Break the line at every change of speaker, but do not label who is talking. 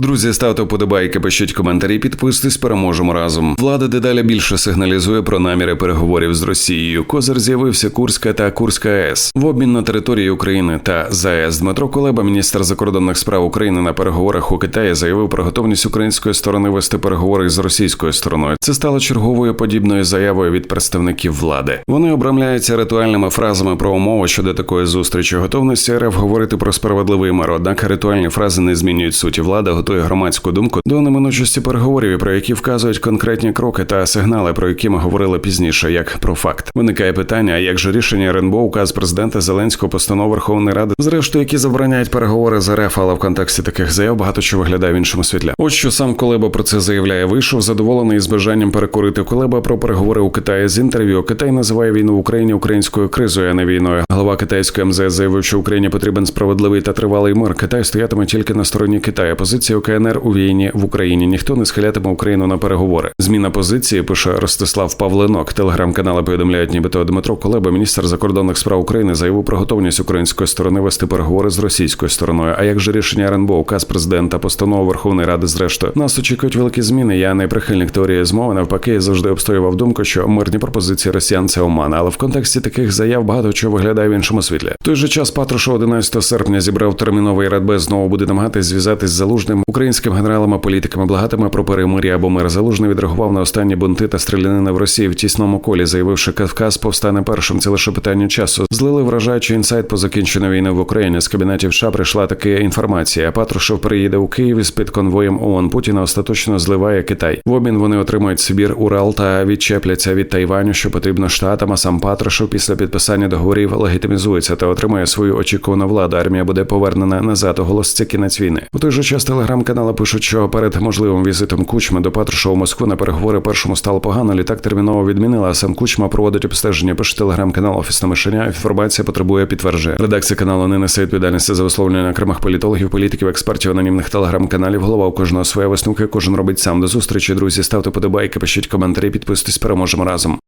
Друзі, ставте вподобайки, пишіть коментарі, підписуйтесь, переможемо разом. Влада дедалі більше сигналізує про наміри переговорів з Росією. Козир з'явився Курська та Курська АЕС в обмін на території України та ЗАЕС. Дмитро Кулеба, міністр закордонних справ України на переговорах у Китаї, заявив про готовність української сторони вести переговори з російською стороною. Це стало черговою подібною заявою від представників влади. Вони обрамляються ритуальними фразами про умови щодо такої зустрічі. Готовності РФ говорити про справедливий мир. Однак ритуальні фрази не змінюють суті. Влада готує громадську думку до неминучості переговорів, про які вказують конкретні кроки та сигнали, про які ми говорили пізніше, як про факт. Виникає питання: як же рішення РНБО, указ президента Зеленського, постанов Верховної Ради, зрештою, які забороняють переговори з РФ, але в контексті таких заяв багато що виглядає в іншому світлі. От що сам Колеба про це заявляє. Вийшов задоволений з бажанням перекурити Колеба про переговори у Китаї з інтерв'ю. Китай називає війну в Україні українською кризою, а не війною. Глава китайської МЗС заявив, що Україні потрібен справедливий та тривалий мир. Китай стоятиме тільки на стороні Китаю. Позиція КНР у війні в Україні. Ніхто не схилятиме Україну на переговори. Зміна позиції пише Ростислав Павленок. Телеграм-канали повідомляють, нібито Дмитро Колеба, міністр закордонних справ України, заявив про готовність української сторони вести переговори з російською стороною. А як же рішення РНБО, указ президента, постанова Верховної Ради, зрештою нас очікують великі зміни. Я не прихильник теорії змови. Навпаки, я завжди обстоював думку, що мирні пропозиції росіян це оман. Але в контексті таких заяв багато чого виглядає в іншому світлі. В той же час Патрушев 11 серпня зібрав терміновий радбез. Знову буде намагатись зв'язатись з залужним українським генералами, політиками, благатиме про перемир'я або мир. Залужний відреагував на останні бунти та стрілянини в Росії в тісному колі, заявивши, Кавказ повстане першим. Це лише питання часу. Злили вражаючий інсайт по закінченню війни в Україні. З кабінетів США прийшла така інформація. Патрушев приїде у Київ із під конвоєм ООН. Путіна остаточно зливає Китай. В обмін вони отримують Сибір, Урал та відчепляться від Тайваню, що потрібно штатам. А сам Патрушев після підписання договорів легітимізується та отримує свою очікувану владу. Армія буде повернена назад. Оголоситься кінець війни. У той же час телеграм-канали пишуть, що перед можливим візитом Кучми до Патрушева в Москву на переговори першому стало погано. Літак терміново відмінила. А сам Кучма проводить обстеження. Пише телеграм-канал Офісна мишеня. Інформація потребує підтвердження. Редакція каналу не несе відповідальності за висловлення окремих політологів, політиків, експертів, анонімних телеграм-каналів. Голова у кожного своя висновка. Кожен робить сам до зустрічі. Друзі, ставте подобайки, пишіть коментарі, підписуйтесь. Переможемо разом.